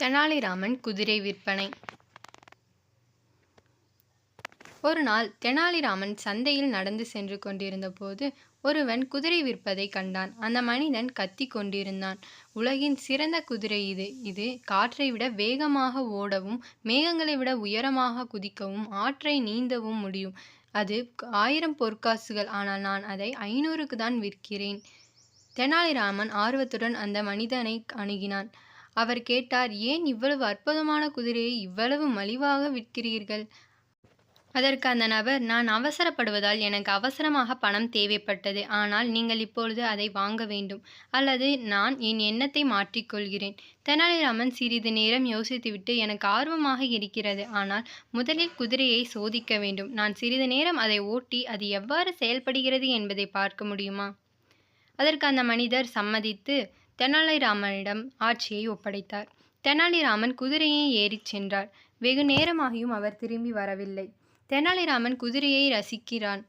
தெனாலிராமன் குதிரை விற்பனை. ஒரு நாள் தெனாலிராமன் சந்தையில் நடந்து சென்று கொண்டிருந்தபோது ஒருவன் குதிரை விற்பதை கண்டான். அந்த மனிதன் கத்தி கொண்டிருந்தான். உலகின் சிறந்த குதிரை இது. இது காற்றை விட வேகமாக ஓடவும் மேகங்களை விட உயரமாக குதிக்கவும் ஆற்றை நீந்தவும் முடியும். அது ஆயிரம் பொற்காசுகள். ஆனால் நான் அதை ஐநூறுக்கு தான் விற்கிறேன். தெனாலிராமன் ஆர்வத்துடன் அந்த மனிதனை அணுகினான். அவர் கேட்டார் ஏன் இவ்வளவு அற்புதமான குதிரையை இவ்வளவு மலிவாக விற்கிறீர்கள்? அதற்கு அந்த நபர் நான் அவசரப்படுவதால் எனக்கு அவசரமாக பணம் தேவைப்பட்டது. ஆனால் நீங்கள் இப்பொழுது அதை வாங்க வேண்டும். அல்லது நான் என் எண்ணத்தை மாற்றிக்கொள்கிறேன். தெனாலிராமன் சிறிது நேரம் யோசித்துவிட்டு எனக்கு ஆர்வமாக இருக்கிறது. ஆனால் முதலில் குதிரையை சோதிக்க வேண்டும். நான் சிறிது நேரம் அதை ஓட்டி அது எவ்வாறு செயல்படுகிறது என்பதை பார்க்க முடியுமா? அதற்கு அந்த மனிதர் சம்மதித்து தெனாலிராமனிடம் ஆட்சியை ஒப்படைத்தார். தெனாலிராமன் குதிரையை ஏறிச் சென்றார். வெகு நேரமாகியும் அவர் திரும்பி வரவில்லை. தெனாலிராமன் குதிரையை ரசிக்கிறான்.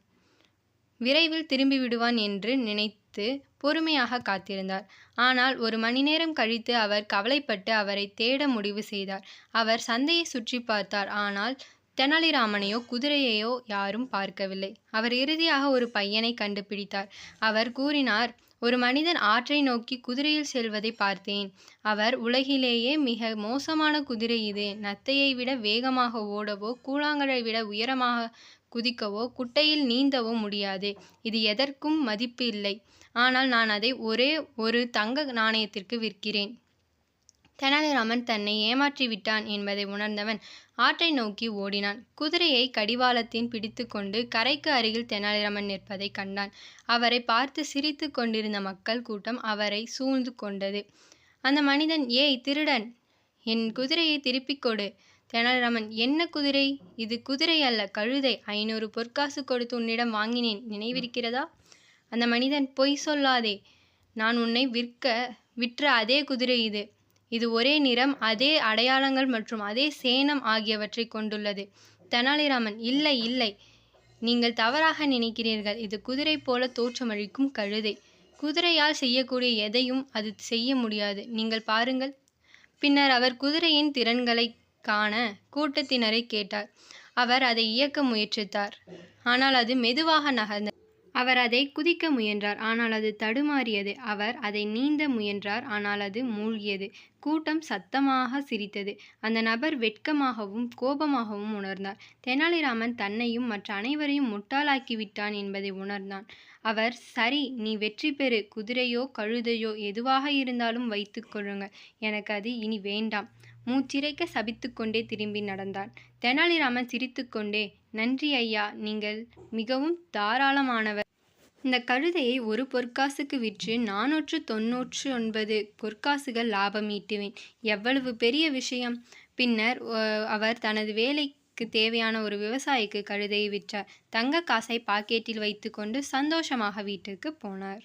விரைவில் திரும்பி விடுவான் என்று நினைத்து பொறுமையாக காத்திருந்தார். ஆனால் ஒரு மணி நேரம் கழித்து அவர் கவலைப்பட்டு அவரை தேட முடிவு செய்தார். அவர் சந்தையை சுற்றி பார்த்தார். ஆனால் தெனாலிராமனையோ குதிரையையோ யாரும் பார்க்கவில்லை. அவர் இறுதியாக ஒரு பையனை கண்டுபிடித்தார். அவர் கூறினார் ஒரு மனிதன் ஆற்றை நோக்கி குதிரையில் செல்வதை பார்த்தேன். அவர் உலகிலேயே மிக மோசமான குதிரை இது. நத்தையை விட வேகமாக ஓடவோ கூழாங்கலை விட உயரமாக குதிக்கவோ குட்டையில் நீந்தவோ முடியாது. இது எதற்கும் மதிப்பு இல்லை. ஆனால் நான் அதை ஒரே ஒரு தங்க நாணயத்திற்கு விற்கிறேன். தெனாலிராமன் தன்னை ஏமாற்றி விட்டான் என்பதை உணர்ந்தவன் ஆற்றை நோக்கி ஓடினான். குதிரையை கடிவாளத்தின் பிடித்துக்கொண்டு கரைக்கு அருகில் தெனாலிராமன் நிற்பதை கண்டான். அவரை பார்த்து சிரித்து கொண்டிருந்த மக்கள் கூட்டம் அவரை சூழ்ந்து கொண்டது. அந்த மனிதன் ஏய் திருடன் என் குதிரையை திருப்பிக் கொடு. தெனாலிராமன் என்ன குதிரை? இது குதிரை அல்ல கழுதை. ஐநூறு பொற்காசு கொடுத்து உன்னிடம் வாங்கினேன். நினைவிருக்கிறதா? அந்த மனிதன் பொய் சொல்லாதே. நான் உன்னை விற்க விற்ற அதே குதிரை இது. இது ஒரே நிறம் அதே அடையாளங்கள் மற்றும் அதே சேனம் ஆகியவற்றை கொண்டுள்ளது. தெனாலிராமன் இல்லை இல்லை நீங்கள் தவறாக நினைக்கிறீர்கள். இது குதிரை போல தோற்றமளிக்கும் கழுதை. குதிரையால் செய்யக்கூடிய எதையும் அது செய்ய முடியாது. நீங்கள் பாருங்கள். பின்னர் அவர் குதிரையின் திறன்களை காண கூட்டத்தினரை கேட்டார். அவர் அதை இயக்க முயற்சித்தார். ஆனால் அது மெதுவாக நகர்ந்தது. அவர் அதை குதிக்க முயன்றார் ஆனால் அது தடுமாறியது. அவர் அதை நீந்த முயன்றார் ஆனால் அது மூழ்கியது. கூட்டம் சத்தமாக சிரித்தது. அந்த நபர் வெட்கமாகவும் கோபமாகவும் உணர்ந்தார். தெனாலிராமன் தன்னையும் மற்ற அனைவரையும் முட்டாளாக்கிவிட்டான் என்பதை உணர்ந்தான். அவர் சரி நீ வெற்றி பெறு. குதிரையோ கழுதையோ எதுவாக இருந்தாலும் வைத்துக்கொள்ளுங்கள் எனக்கு அது இனி வேண்டாம். மூச்சிறைக்க சபித்துக்கொண்டே திரும்பி நடந்தான் தெனாலிராமன் சிரித்துக்கொண்டே நன்றி ஐயா. நீங்கள் மிகவும் தாராளமானவர். இந்த கழுதையை ஒரு பொற்காசுக்கு விற்று நானூற்று தொன்னூற்று ஒன்பது பொற்காசுகள் லாபம் ஈட்டுவேன். எவ்வளவு பெரிய விஷயம்? பின்னர் அவர் தனது வேலைக்கு தேவையான ஒரு விவசாயிக்கு கழுதையை விற்றார். தங்க காசை பாக்கெட்டில் வைத்துக்கொண்டு சந்தோஷமாக வீட்டுக்கு போனார்.